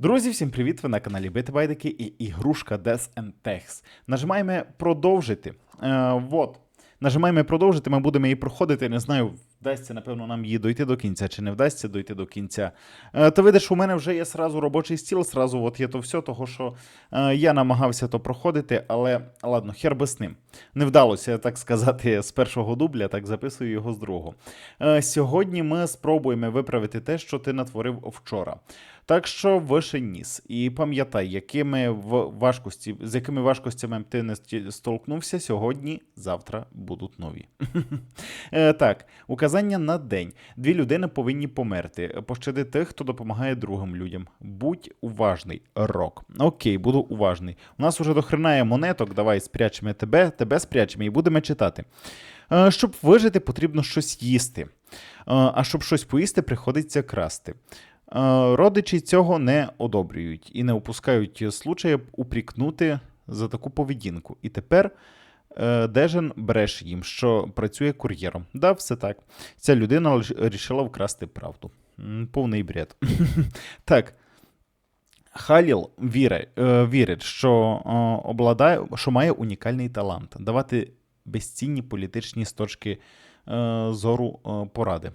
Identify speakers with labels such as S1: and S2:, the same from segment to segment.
S1: Друзі, всім привіт! Ви на каналі Битбайдики і ігрушка Death and Techs. Нажимаємо продовжити. Е, вот. Нажимаємо продовжити, ми будемо її проходити. Не знаю, вдасться, напевно, нам її дойти до кінця, чи не вдасться дойти до кінця. Е, ти видиш, у мене вже є сразу робочий стіл, сразу от є то все, того що е, я намагався то проходити, але ладно, хер би з ним. Не вдалося, так сказати, з першого дубля, так записую його з другого. Е, сьогодні ми спробуємо виправити те, що ти натворив вчора. Так що вище ніс. І пам'ятай, якими важкості, з якими важкостями ти не столкнувся сьогодні, завтра будуть нові. Е, Так, указання на день. Дві людини повинні померти. Пощади тих, хто допомагає другим людям. Будь уважний, рок. Окей, буду уважний. У нас уже дохрена монеток. Давай спрячемо тебе, тебе спрячемо і будемо читати. Е, Щоб вижити, потрібно щось їсти. Е, А щоб щось поїсти, приходиться красти. Е, Родичі цього не одобрюють і не опускають случая упрікнути за таку поведінку. І тепер е, Дежен бреше їм, що працює кур'єром. Да, все так. Ця людина рішила вкрасти правду. Повний бред. так. Халіл вірить, е, вірить, що, обладає, що має унікальний талант давати безцінні політичні з точки зору поради.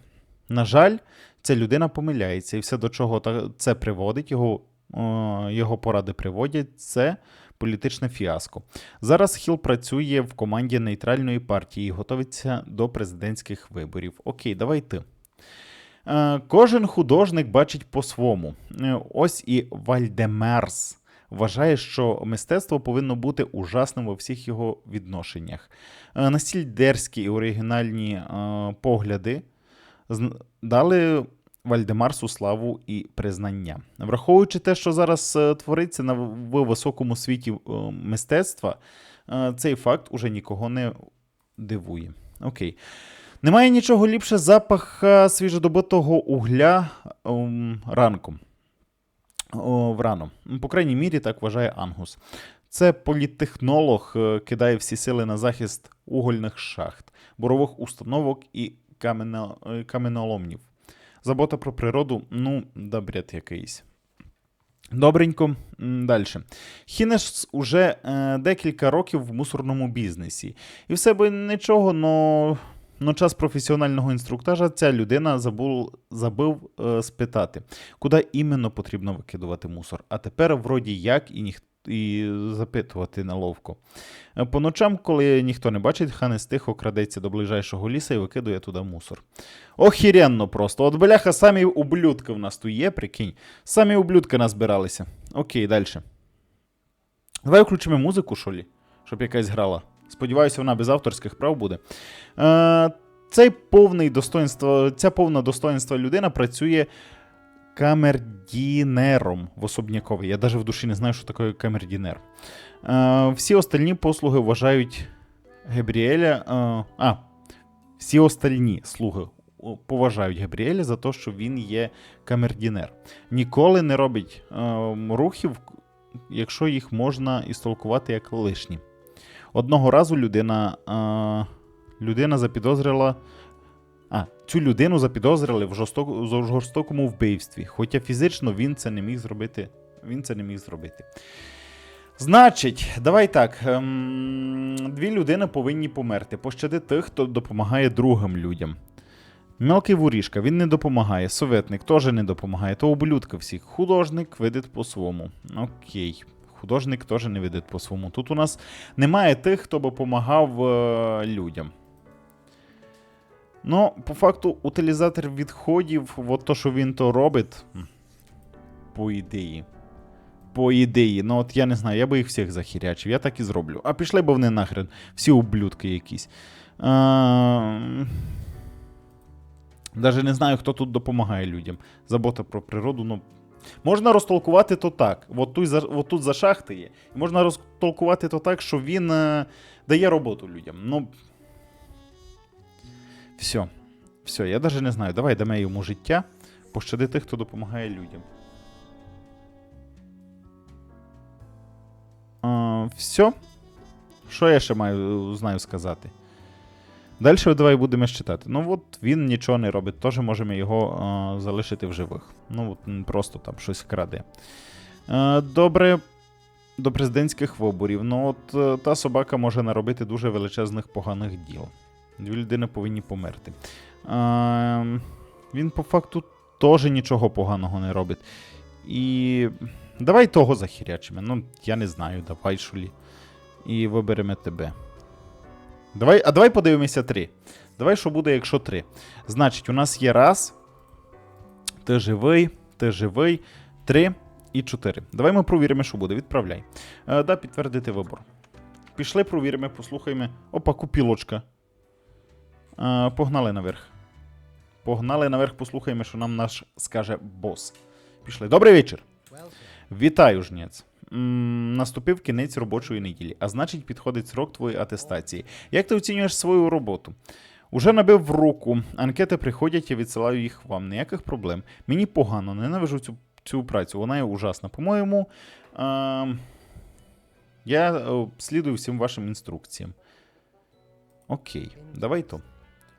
S1: На жаль, ця людина помиляється, і все, до чого це приводить, його, е, його поради приводять, це політичне фіаско. Зараз Хіл працює в команді нейтральної партії і готується до президентських виборів. Окей, давай ти. Е, Кожен художник бачить по-своєму. Е, Ось і Вальдемерс вважає, що мистецтво повинно бути ужасним у всіх його відношеннях. Е, Настільки дерзкі і оригінальні погляди дали Вальдемарсу славу і признання. Враховуючи те, що зараз е, твориться на високому світі е, мистецтва, е, цей факт уже нікого не дивує. Окей. Немає нічого ліпше запаха свіжодобитого угля ем, ранком. Врано. По крайній мірі, так вважає Ангус. Це політтехнолог кидає всі сили на захист угольних шахт, бурових установок і камено, е, каменоломнів. Забота про природу, ну, да якийсь. Добренько, далі. Хінеш уже е, декілька років в мусорному бізнесі. І все би нічого, но, но час професіонального інструктажа ця людина забув, забив е, спитати, куди іменно потрібно викидувати мусор. А тепер вроді як і ніхто. І запитувати неловко. Е, По ночам, коли ніхто не бачить, Ханес тихо крадеться до ближайшого ліса і викидує туди мусор. Охіренно просто. От бляха, самі ублюдки в нас тут є, прикинь. Самі ублюдки назбиралися. Окей, далі. Давай включимо музику, що лі, щоб якась грала. Сподіваюся, вона без авторських прав буде. Е, цей повний достоинство, ця повна достоинства людина працює камердінером в особняковій. Я навіть в душі не знаю, що таке камердінер. Е, всі остальні послуги вважають Габріеля. Е, а, всі остальні слуги поважають Габріеля за те, що він є камердінер. Ніколи не робить е, рухів, якщо їх можна істолкувати як лишні. Одного разу людина, людина запідозрила. А, цю людину запідозрили в жорстоку, в жорстокому вбивстві, хоча фізично він це не міг зробити. Він це не міг зробити. Значить, давай так. Ем, дві людини повинні померти. Пощади тих, хто допомагає другим людям. Мелкий воріжка, він не допомагає. Советник теж не допомагає. То ублюдка всіх. Художник видить по-своєму. Окей. Художник теж не видить по-своєму. Тут у нас немає тих, хто допомагав е, людям. Ну, по факту, утилізатор відходів, от то, що він то робить. По ідеї. По ідеї. Ну, от я не знаю, я би їх всіх захірячив, я так і зроблю. А пішли б вони нахрен. Всі ублюдки якісь. А... Даже не знаю, хто тут допомагає людям. Забота про природу, ну. Можна розтолкувати то так. От тут, от тут за шахти є. Можна розтолкувати то так, що він е, дає роботу людям. Ну. Все. Все, я навіть не знаю. Давай дамо йому життя. Пощади тих, хто допомагає людям. А, все. Що я ще маю знаю сказати? Далі давай будемо читати. Ну от він нічого не робить, теж можемо його а, залишити в живих. Ну, от просто там щось краде. Е, добре. До президентських виборів. Ну, от е, та собака може наробити дуже величезних поганих діл. Дві людини повинні померти. Е, він по факту теж нічого поганого не робить. І давай того захірячимо. Ну, я не знаю, давай шулі. І виберемо тебе. Давай, а давай подивимося три. Давай, що буде, якщо три. Значить, у нас є раз. Ти живий, ти живий. Три і чотири. Давай ми провіримо, що буде. Відправляй. Е, да, підтвердити вибор. Пішли, провіримо, послухаємо. Опа, купілочка. Погнали наверх. Погнали наверх, послухаємо, що нам наш скаже бос. Пішли. Добрий вечір. Вітаю, жнець. Наступив кінець робочої неділі, а значить, підходить срок твоєї атестації. Як ти оцінюєш свою роботу? Уже набив руку, анкети приходять, я відсилаю їх вам. Ніяких проблем. Мені погано, ненавижу цю, цю працю, вона є ужасна. По-моєму, е, я слідую всім вашим інструкціям. Окей, давай то.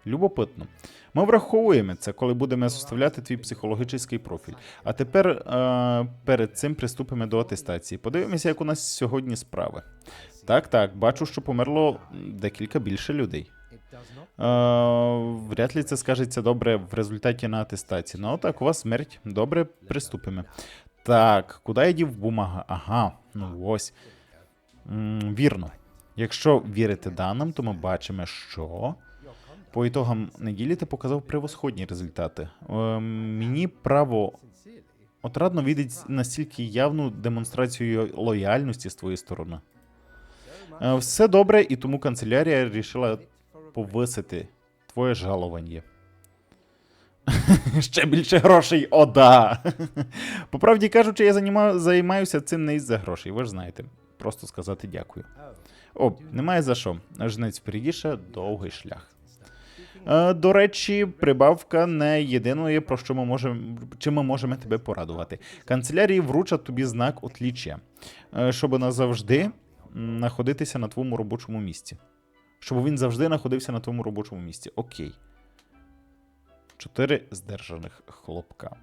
S1: Любопитно. Ми враховуємо це, коли будемо составляти твій психологічний профіль. А тепер е, перед цим приступимо до атестації. Подивимося, як у нас сьогодні справи. Так, так, бачу, що померло декілька більше людей. Е, вряд ли це скажеться добре в результаті на атестації. Ну так, у вас смерть. Добре, приступимо. Так, куди я дів бумага? Ага, ну ось. М, вірно. Якщо вірити даним, то ми бачимо, що по ітогам неділі ти показав превосходні результати. Е, мені право отрадно відить настільки явну демонстрацію лояльності з твоєї сторони. Е, все добре, і тому канцелярія вирішила повисити твоє жалування. Ще більше грошей, о, да! По правді кажучи, я заніма- займаюся цим не із-за грошей, ви ж знаєте. Просто сказати дякую. О, немає за що. Жнець впереді довгий шлях. Е, до речі, прибавка не єдиної, про що ми можемо, чим ми можемо тебе порадувати. Канцелярії вручать тобі знак отліччя, е, щоб назавжди знаходитися на твоєму робочому місці. Щоб він завжди знаходився на твоєму робочому місці. Окей. Чотири здержаних хлопка.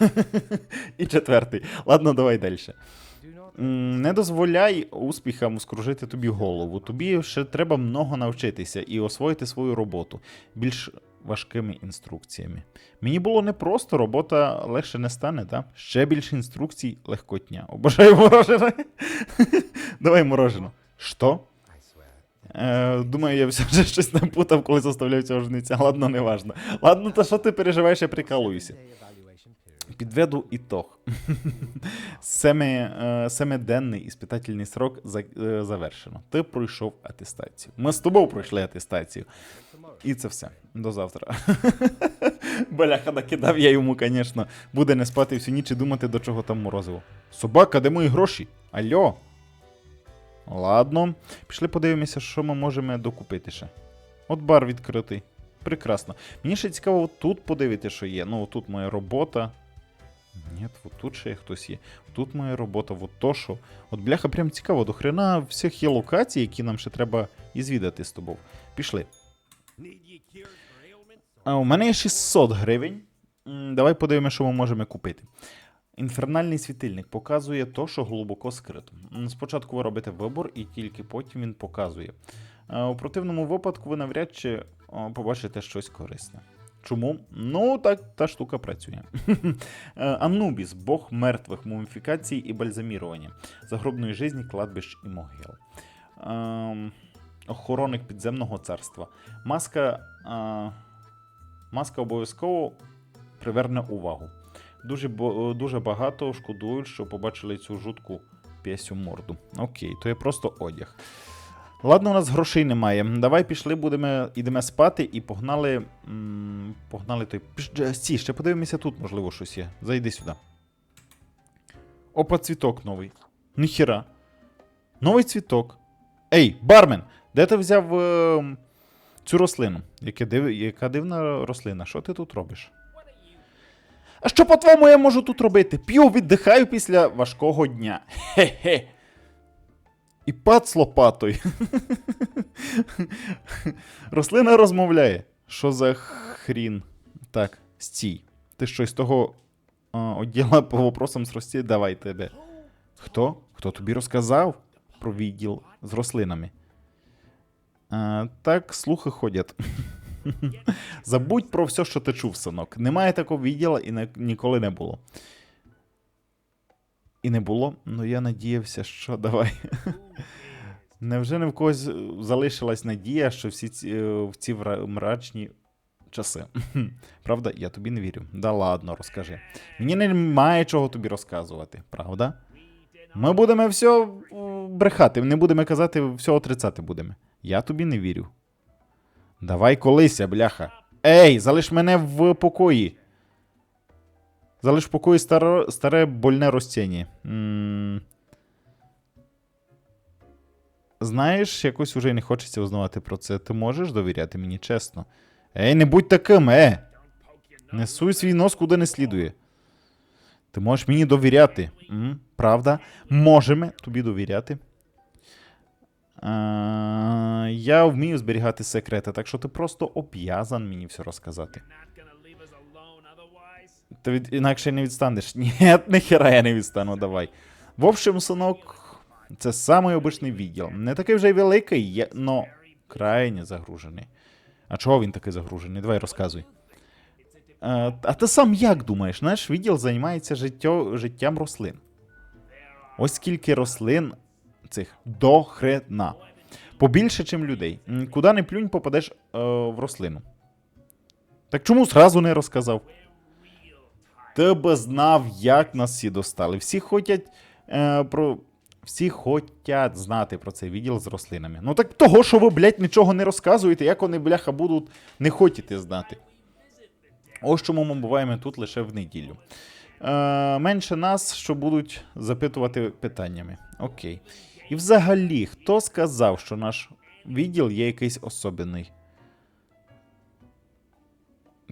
S1: І четвертий. Ладно, давай далі. Не дозволяй успіхам скружити тобі голову. Тобі ще треба много навчитися і освоїти свою роботу більш важкими інструкціями. Мені було непросто, робота легше не стане, так? Ще більше інструкцій легкотня. Обожаю морожене. Давай морожене. Що? Е, думаю, я все вже щось напутав, коли заставляв цього жниця. Ладно, не важно. Ладно, та що ти переживаєш, я прикалуюся. Підведу ітог. Е, семиденний іспитательний срок е, завершено. Ти пройшов атестацію. Ми з тобою пройшли атестацію. І це все. До завтра. Бляха, накидав я йому, звісно. Буде не спати всю ніч і думати, до чого там морозиво. Собака, де мої гроші? Алло. Ладно. Пішли подивимося, що ми можемо докупити ще. От бар відкритий. Прекрасно. Мені ще цікаво, тут подивити, що є. Ну, тут моя робота. Ні, от тут ще хтось є. Тут моя робота, от то що. От бляха, прям цікаво, до хрена всіх є локацій, які нам ще треба ізвідати з тобою. Пішли. А у мене є 600 гривень. Давай подивимося, що ми можемо купити. Інфернальний світильник показує то, що глибоко скрито. Спочатку ви робите вибор, і тільки потім він показує. У противному випадку ви навряд чи побачите щось корисне. Чому? Ну, так та штука працює. Е, Анубіс, бог мертвих, муміфікацій і бальзамірування, загробної жизні, кладбищ і могил. Ем, охоронник підземного царства. Маска, е, маска обов'язково приверне увагу. Дуже, бо- дуже багато шкодують, що побачили цю жутку п'ясю морду. Окей, то є просто одяг. Ладно, у нас грошей немає. Давай пішли, будемо, ідемо спати і погнали. Погнали той. Е, ще подивимося тут, можливо, щось є. Зайди сюди. Опа, цвіток новий. Ніхіра. Новий цвіток. Ей, бармен! Де ти взяв е, цю рослину? Яке див... Яка дивна рослина? Що ти тут робиш? А що по-твоєму я можу тут робити? П'ю, віддихаю після важкого дня. Хе-хе. І пад з лопатою. Рослина розмовляє. Що за хрін? Так, стій. Ти щось того а, отділа по вопросам з рості. Давай тебе. Хто? Хто тобі розказав про відділ з рослинами? А, так, слухи ходять. Забудь про все, що ти чув, синок. Немає такого відділу і ніколи не було. І не було, ну я надіявся, що давай. Невже не в когось залишилась надія, що всі ці, е, в ці мрачні часи? Правда, я тобі не вірю. Да ладно, розкажи. Мені немає чого тобі розказувати, правда? Ми будемо все брехати, не будемо казати, все отрицати будемо. Я тобі не вірю. Давай колися, бляха. Ей, залиш мене в покої. Залиш в покої старе, старе больне розтіння. Знаєш, якось уже не хочеться узнавати про це. Ти можеш довіряти мені чесно. Ей, не будь таким, е! Не суй свій нос куди не слідує. Ти можеш мені довіряти. М? Правда? Можемо тобі довіряти. А, я вмію зберігати секрети, так що ти просто об'язан мені все розказати. Ти від... інакше не відстанеш. Ні, ніхера я не відстану, давай. В общем, синок, це самий обичний відділ. Не такий вже й великий, є, но крайне загружений. А чого він такий загружений? Давай розказуй. А, а ти сам як думаєш? Наш відділ займається життя, життям рослин. Ось скільки рослин цих до хрена. Побільше, чим людей. Куди не плюнь, попадеш е, в рослину. Так чому зразу не розказав? Ти би знав, як нас всі достали. Всі хотять е, про. Всі хотять знати про цей відділ з рослинами. Ну так того, що ви, блядь, нічого не розказуєте, як вони, бляха, будуть не хотіти знати. Ось чому ми буваємо тут лише в неділю. Е, менше нас, що будуть запитувати питаннями. Окей. І взагалі, хто сказав, що наш відділ є якийсь особенний?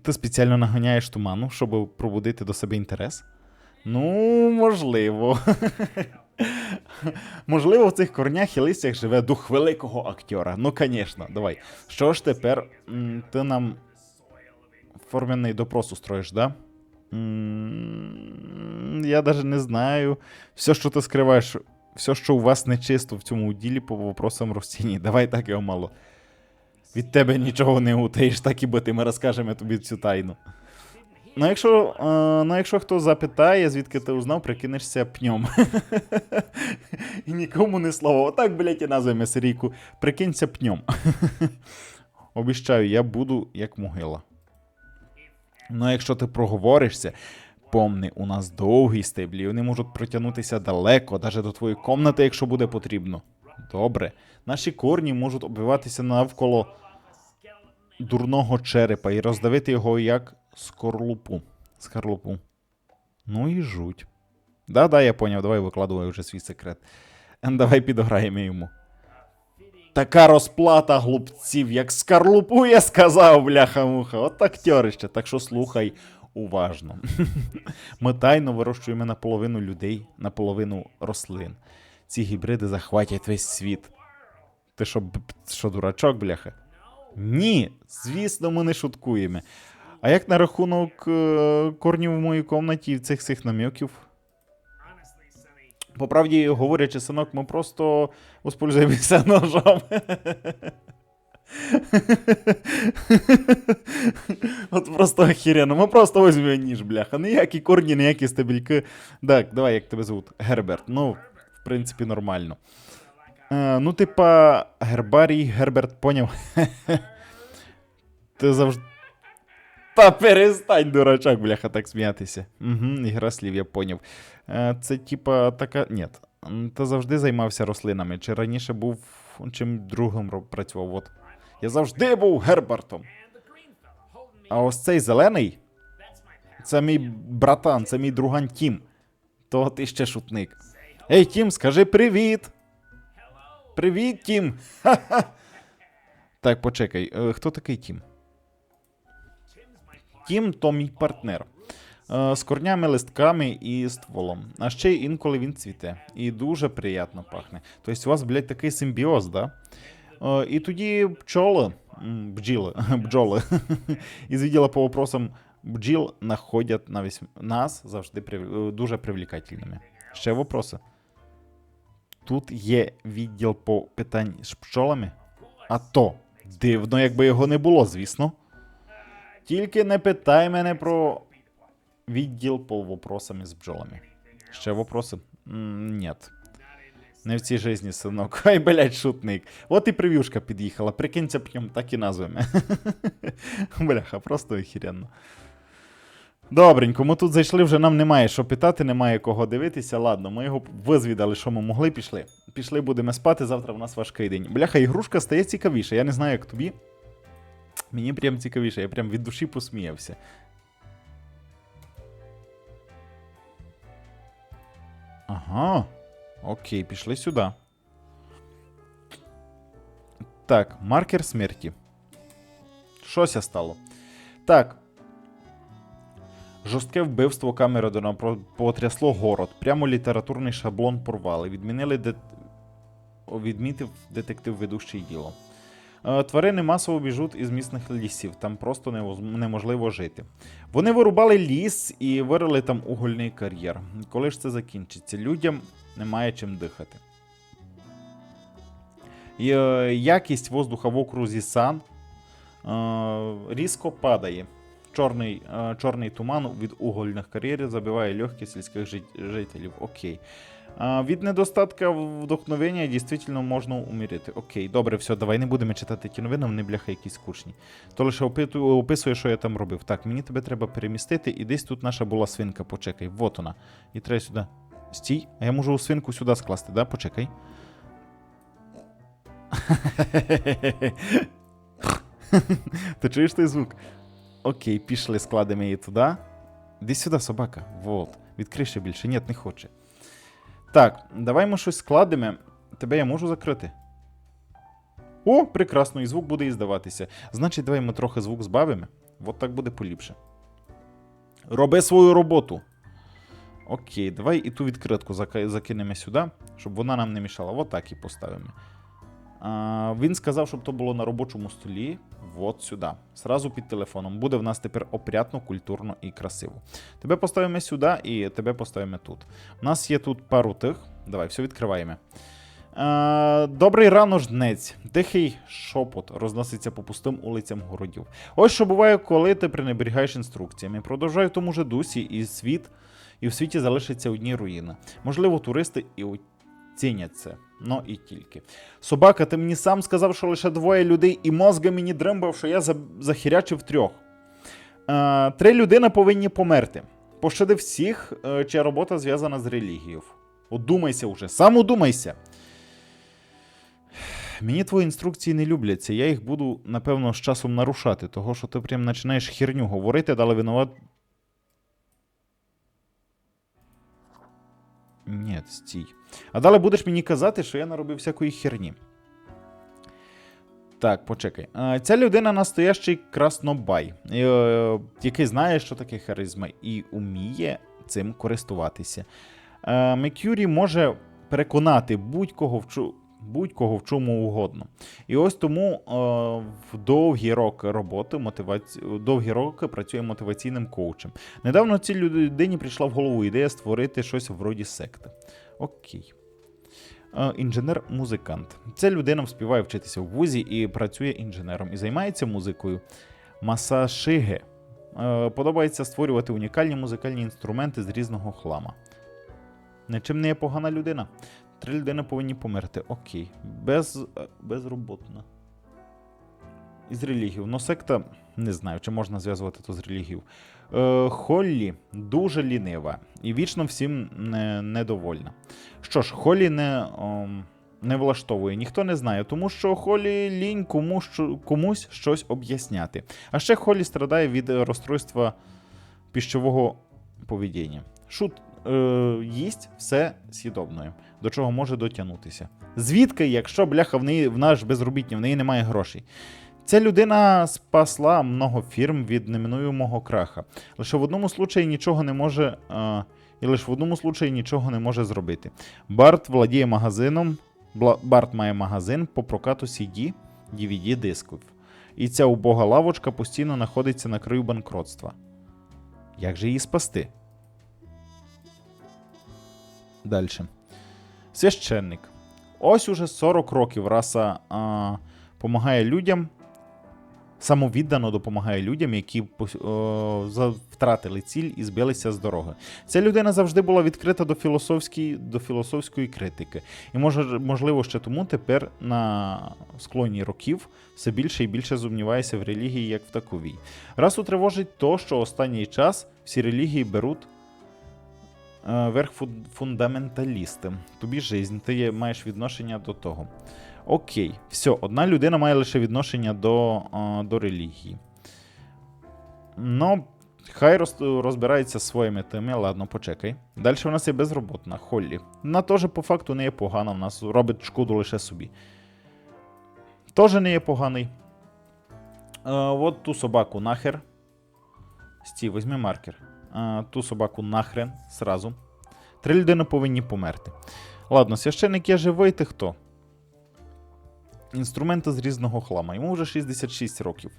S1: Ти спеціально наганяєш туману, щоб пробудити до себе інтерес? Ну, можливо. можливо, в цих корнях і листях живе дух великого актера. Ну, звісно, давай. Що ж тепер ти нам форменний допрос устроїш, да? Я навіть не знаю. Все, що ти скриваєш, все, що у вас нечисто в цьому ділі по вопросам Ростіні. Давай так його мало. Від тебе нічого не утаєш, так і бути, ми розкажемо тобі цю тайну. Ну, якщо, е, ну, якщо хто запитає, звідки ти узнав, прикинешся пньом. і нікому не слово. Отак, блядь, і назвемо серійку. Прикинься пньом. Обіщаю, я буду як могила. Ну, якщо ти проговоришся, помни, у нас довгі стеблі, вони можуть протягнутися далеко, навіть до твоєї комнати, якщо буде потрібно. Добре. Наші корні можуть обвиватися навколо дурного черепа і роздавити його як скорлупу. Скорлупу. Ну і жуть. Да-да, я поняв, давай викладувай вже свій секрет. Давай підограємо йому. Така розплата глупців, як скорлупу, я сказав, бляха-муха. От актерище, так що слухай уважно. Ми тайно вирощуємо наполовину людей, наполовину рослин. Ці гібриди захватять весь світ. Ти що, що дурачок, бляха? Ні, звісно, ми не шуткуємо. А як на рахунок е, корнів в моїй комнаті і цих цих наміків? По правді говорячи, синок, ми просто воспользуємося ножом. От просто охеренно. Ми просто візьмемо ніж, бляха. Ніякі корні, ніякі стебельки. Так, давай, як тебе звуть? Герберт. Ну, в принципі, нормально. Е, ну, типа, гербарій, Герберт поняв. Ти завжди. Та перестань, дурачок, бляха, так сміятися. Угу, ігра слів, я поняв. Е, Це типа така. Ні. Ти завжди займався рослинами. Чи раніше був чим другим працював? От. Я завжди був Гербертом. А ось цей зелений це мій братан, це мій друган Тім. То ти ще шутник. Ей, Тім, скажи привіт. Привіт, Тім. Ха-ха. Так, почекай, е, хто такий Тім? Тім то мій партнер. Е, З корнями, листками і стволом. А ще інколи він цвіте. І дуже приємно пахне. Тобто у вас, блядь, такий симбіоз, да? Е, І тоді пчоли, бджіли, бджоли, із відділа по вопросам бджіл находять на весь... нас завжди прив... дуже привлекательними. Ще вопроси? Тут є відділ по питань з пчолами. А то дивно, якби його не було, звісно. Тільки не питай мене про відділ по вопросам з бджолами. Ще вопроси? Нет. Не в цій житті, синок. Ай, блядь, шутник. От і прев'юшка під'їхала. Прикинься, п'єм, так і назвемо. Бляха, просто охеренно. Добренько, ми тут зайшли, вже нам немає що питати, немає кого дивитися. Ладно, ми його визвідали, що ми могли, пішли. Пішли, будемо спати, завтра в нас важкий день. Бляха, ігрушка стає цікавіше. Я не знаю, як тобі. Мені прям цікавіше, я прям від душі посміявся. Ага. Окей, пішли сюди. Так, маркер смерті. Щося стало. Так. Жорстке вбивство Камеродона потрясло город. Прямо літературний шаблон порвали. Відмінили де... відмітив детектив ведущий діло. Е, Тварини масово біжуть із місних лісів, там просто неможливо жити. Вони вирубали ліс і вирили там угольний кар'єр. Коли ж це закінчиться? Людям немає чим дихати. Якість воздуха в окрузі Сан е, різко падає. Чорний, е, чорний туман від угольних кар'єрів забиває легкі сільських жителів. Окей. Від недостатка вдохновення дійсно можна умірити. Окей, добре, все, давай не будемо читати ті новини, вони бляха якісь скучні. То лише описує, що я там робив. Так, мені тебе треба перемістити, і десь тут наша була свинка, почекай. Вот вона. І треба сюди. Стій, а я можу свинку сюди скласти, да? Почекай. Ти чуєш той звук? Окей, пішли, складемо її туди. Іди сюди, собака. Вот. Відкрий більше. Ні, не хоче. Так, давай ми щось складемо. Тебе я можу закрити. О, прекрасно, і звук буде і здаватися. Значить, давай ми трохи звук збавимо. От так буде поліпше. Роби свою роботу. Окей, давай і ту відкритку закинемо сюди, щоб вона нам не мішала. От так і поставимо. Він сказав, щоб то було на робочому столі. От сюди. Сразу під телефоном. Буде в нас тепер опрятно, культурно і красиво. Тебе поставимо сюди і тебе поставимо тут. У нас є тут пару тих. Давай, все відкриваємо. Добрий рано жнець. Тихий шопот розноситься по пустим улицям городів. Ось що буває, коли ти пренеберігаєш інструкціями. Продовжай в тому же дусі, і світ, і в світі залишиться одні руїни. Можливо, туристи і оцінять це. Ну і тільки. Собака, ти мені сам сказав, що лише двоє людей, і мозга мені дримбав, що я захірячив трьох. Е, три людини повинні померти. Пощади всіх, е, чия робота зв'язана з релігією. Одумайся вже, сам одумайся. Мені твої інструкції не любляться, я їх буду, напевно, з часом нарушати, того що ти прям починаєш херню говорити, дали винуват. Ні, стій. А далі будеш мені казати, що я наробив всякої херні. Так, почекай. Е, Ця людина настоящий краснобай, е, який знає, що таке харизма, і уміє цим користуватися. Е, Мекюрі може переконати будь-кого в будь-кого в чому угодно. І ось тому е, в довгі роки роботи мотиваці... довгі роки працює мотиваційним коучем. Недавно цій людині прийшла в голову ідея створити щось вроді секти. Окей. Е, Інженер-музикант. Ця людина співає вчитися в вузі і працює інженером і займається музикою. Масашиге. Е, Подобається створювати унікальні музикальні інструменти з різного хлама. Нічим не є погана людина. Три людини повинні померти. Окей. Без, е, безроботна. Із релігією. Ну, секта, не знаю, чи можна зв'язувати то з релігією. Е, Холлі дуже лінива і вічно всім не, недовольна. Що ж, Холлі не, ом, не влаштовує, ніхто не знає, тому що Холлі лінь кому, що, комусь щось об'ясняти. А ще Холлі страдає від розстройства піщового поведіння. Шут е, їсть все з'їдобною, до чого може дотягнутися. Звідки, якщо бляха в неї в наш безробітні, в неї немає грошей? Ця людина спасла много фірм від неминуємого краха. Лише в одному случаї нічого не може. Е, і лише в одному случаї нічого не може зробити. Барт владіє магазином. Бла- Барт має магазин по прокату CD, DVD дисків. І ця убога лавочка постійно знаходиться на краю банкротства. Як же її спасти? Далі. Священник. Ось уже 40 років раса а, помагає людям, самовіддано допомагає людям, які о, втратили ціль і збилися з дороги. Ця людина завжди була відкрита до, філософської, до філософської критики. І може, можливо, ще тому тепер на склоні років все більше і більше сумнівається в релігії як в таковій. Расу тривожить то, що останній час всі релігії беруть верх фундаменталісти. Тобі жизнь, ти маєш відношення до того. Окей, все, одна людина має лише відношення до, е, до релігії. Ну, хай роз, розбирається своїми теми. Ладно, почекай. Далі в нас є безроботна Холлі. Вона теж по факту не є погана, в нас робить шкоду лише собі. Теж не є поганий. Е, от ту собаку нахер. Стів, візьми маркер. Ту собаку нахрен сразу. Три людини повинні померти. Ладно, священник є живий, ти хто? Інструменти з різного хлама. Йому вже 66 років.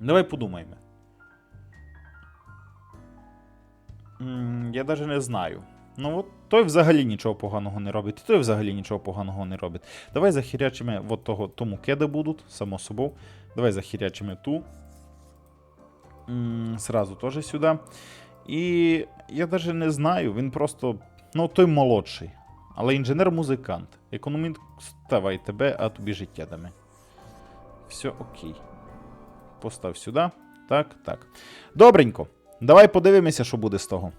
S1: Давай подумаємо. я навіть не знаю. Ну, от той взагалі нічого поганого не робить, той взагалі нічого поганого не робить. Давай захірячимо от того, тому кеди будуть, само собою. Давай захірячимо ту. Сразу теж сюди. І я навіть не знаю, він просто. Ну, той молодший. Але інженер-музикант. Економіст ставай тебе, а тобі життя даме. Все окей. Постав сюди. Так, так. Добренько. Давай подивимося, що буде з того.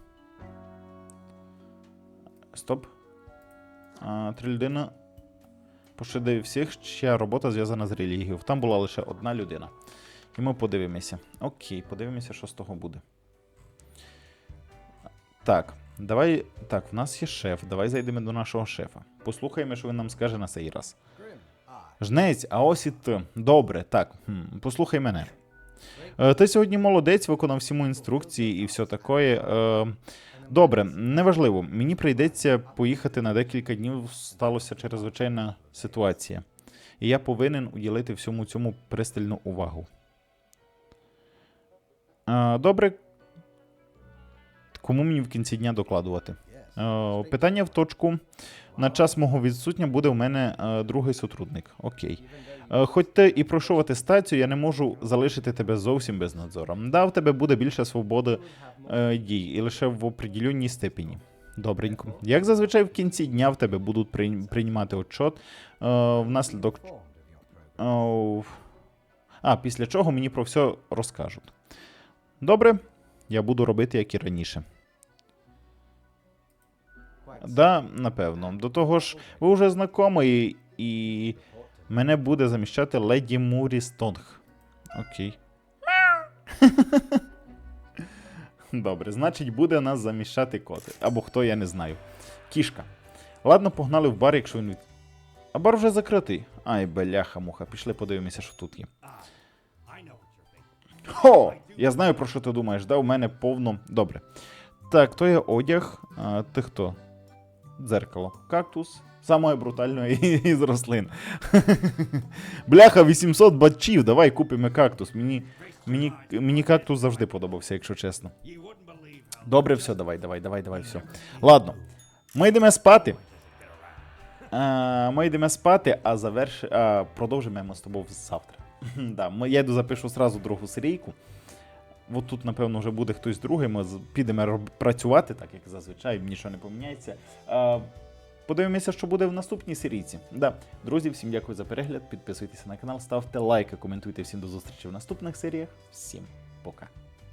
S1: Стоп. А, три людини. Пощади всіх, чия робота зв'язана з релігією. Там була лише одна людина. І ми подивимося. Окей, подивимося, що з того буде. Так, давай. Так, в нас є шеф. Давай зайдемо до нашого шефа. Послухаємо, що він нам скаже на цей раз. Жнець, а ось і ти. Добре, так. Послухай мене. Е, Ти сьогодні молодець, виконав всі мої інструкції і все таке. Е, Добре, неважливо. Мені прийдеться поїхати на декілька днів. Сталося чрезвичайна ситуація. І я повинен уділити всьому цьому пристальну увагу. Е, Добре. Кому мені в кінці дня докладувати? Е, Питання в точку. На час мого відсутня буде у мене е, другий сотрудник. Окей. Е, Хоч ти і пройшов атестацію, я не можу залишити тебе зовсім без надзору. Да, в тебе буде більше свободи е, дій, і лише в определеній степені. Добренько. Як зазвичай в кінці дня в тебе будуть приймати отчот е, внаслідок. А, після чого мені про все розкажуть. Добре, я буду робити, як і раніше. Да, напевно. До того ж, ви вже знайомі, і мене буде заміщати леді Мурі Стонг. Окей. Добре, значить, буде нас заміщати коти. Або хто, я не знаю. Кішка. Ладно, погнали в бар, якщо він від. А бар вже закритий. Ай, бляха муха. Пішли подивимося, що тут є. Хо! Я знаю, про що ти думаєш, да? У мене повно. Добре. Так, то є одяг. А, ти хто? Дзеркало. Кактус. Самое брутальне із рослин. Бляха, 800 бачів. Давай купимо кактус. Мені, мені, мені кактус завжди подобався, якщо чесно. Добре, все, давай, давай, давай, давай, все. Ладно. Ми йдемо спати. А, ми йдемо спати, а заверш... а, продовжимо з тобою завтра. да, я йду запишу сразу другу серійку. От тут, напевно, вже буде хтось другий. Ми підемо працювати, так як зазвичай, нічого не поміняється. Подивимося, що буде в наступній серійці. Да. Друзі, всім дякую за перегляд. Підписуйтеся на канал, ставте лайки, коментуйте. Всім до зустрічі в наступних серіях. Всім пока.